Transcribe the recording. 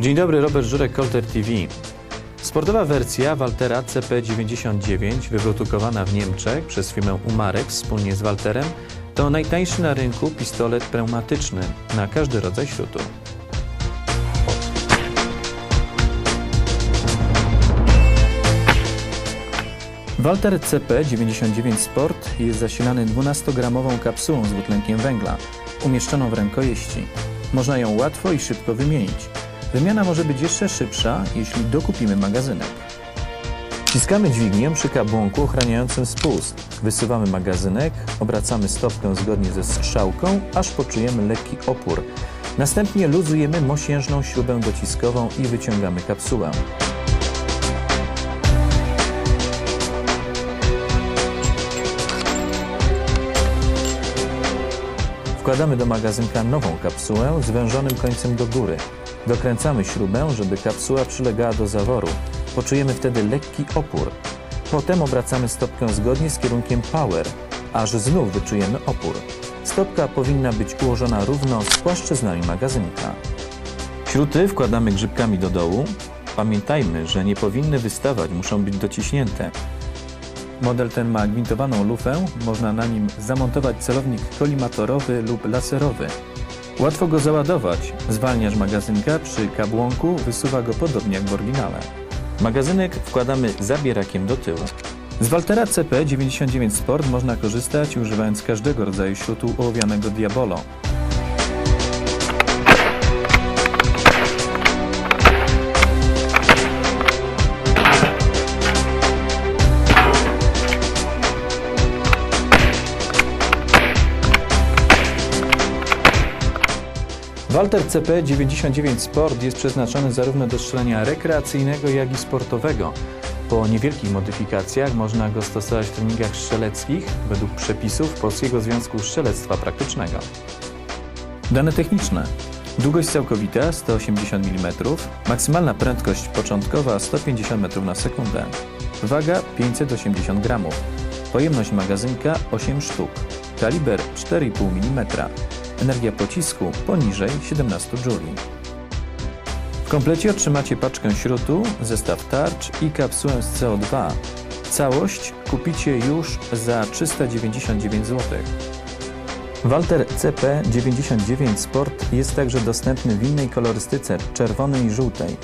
Dzień dobry, Robert Żurek, Colter TV. Sportowa wersja Waltera CP99, wyprodukowana w Niemczech przez firmę Umarex wspólnie z Walterem, to najtańszy na rynku pistolet pneumatyczny na każdy rodzaj śrutu. Walter CP99 Sport jest zasilany 12-gramową kapsułą z dwutlenkiem węgla, umieszczoną w rękojeści. Można ją łatwo i szybko wymienić. Wymiana może być jeszcze szybsza, jeśli dokupimy magazynek. Wciskamy dźwignię przy kabłonku ochraniającym spust. Wysuwamy magazynek, obracamy stopkę zgodnie ze strzałką, aż poczujemy lekki opór. Następnie luzujemy mosiężną śrubę dociskową i wyciągamy kapsułę. Wkładamy do magazynka nową kapsułę z wężonym końcem do góry. Dokręcamy śrubę, żeby kapsuła przylegała do zaworu. Poczujemy wtedy lekki opór. Potem obracamy stopkę zgodnie z kierunkiem power, aż znów wyczujemy opór. Stopka powinna być ułożona równo z płaszczyznami magazynka. Śruty wkładamy grzybkami do dołu. Pamiętajmy, że nie powinny wystawać, muszą być dociśnięte. Model ten ma gwintowaną lufę, można na nim zamontować celownik kolimatorowy lub laserowy. Łatwo go załadować. Zwalniasz magazynka przy kabłonku, wysuwa go podobnie jak w oryginale. Magazynek wkładamy zabierakiem do tyłu. Z Waltera CP99 Sport można korzystać używając każdego rodzaju śrutu ołowianego Diabolo. Walter CP99 Sport jest przeznaczony zarówno do strzelania rekreacyjnego, jak i sportowego. Po niewielkich modyfikacjach można go stosować w treningach strzeleckich według przepisów Polskiego Związku Strzelectwa Praktycznego. Dane techniczne. Długość całkowita 180 mm, maksymalna prędkość początkowa 150 m na sekundę, waga 580 g, pojemność magazynka 8 sztuk, kaliber 4,5 mm, energia pocisku poniżej 17 Joule. W komplecie otrzymacie paczkę śrutu, zestaw tarcz i kapsułę z CO2. Całość kupicie już za 399 zł. Walter CP99 Sport jest także dostępny w innej kolorystyce czerwonej i żółtej.